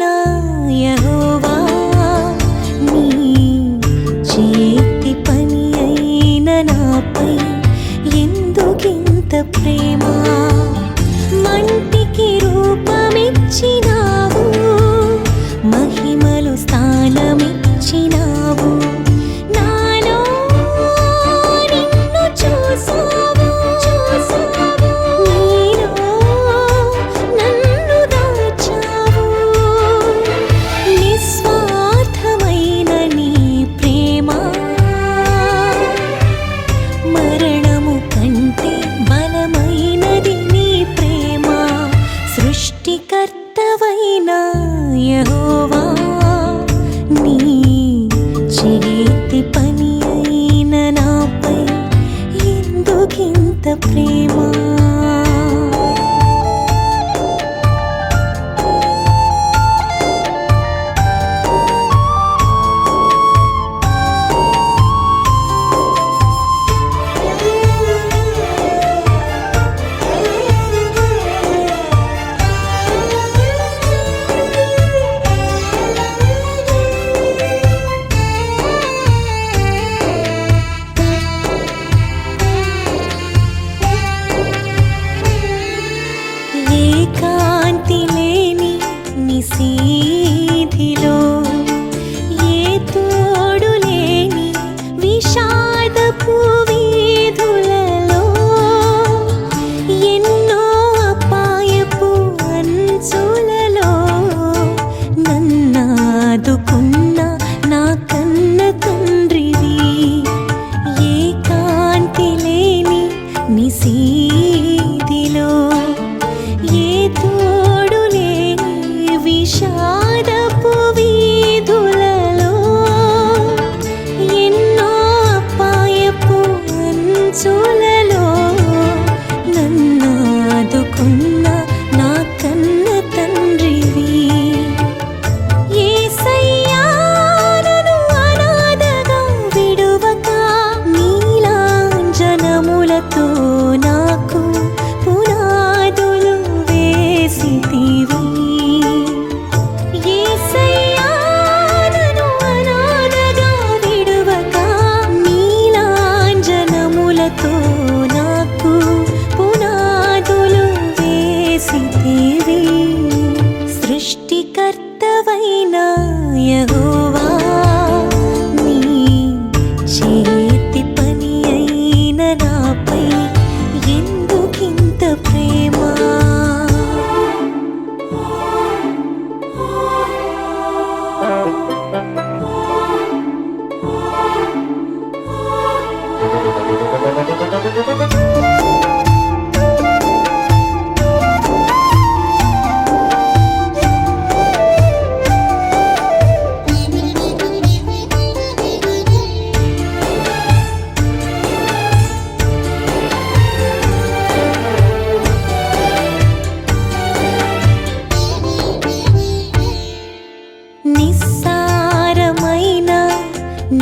না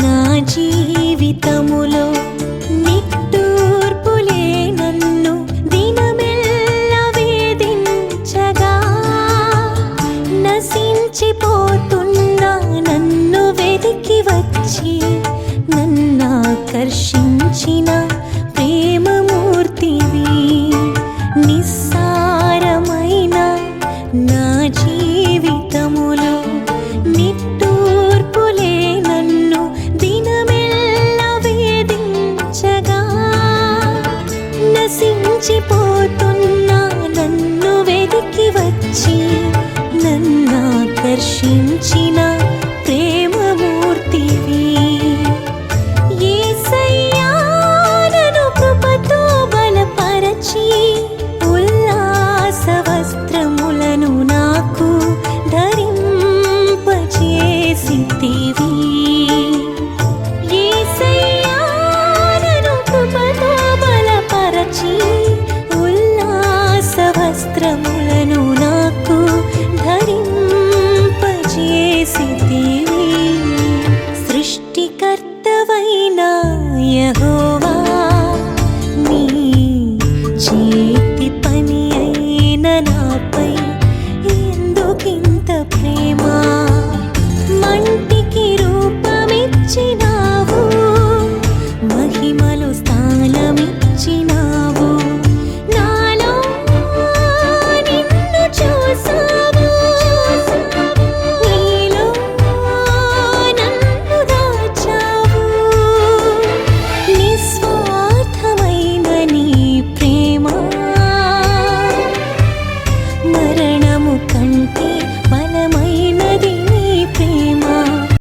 నా జీవితములో నిట్టూర్పులే నన్ను దినమెల్ల వేధించగా. నశించిపోతున్న నన్ను వెతికి వచ్చి నన్ను ఆకర్షించిన 轻轻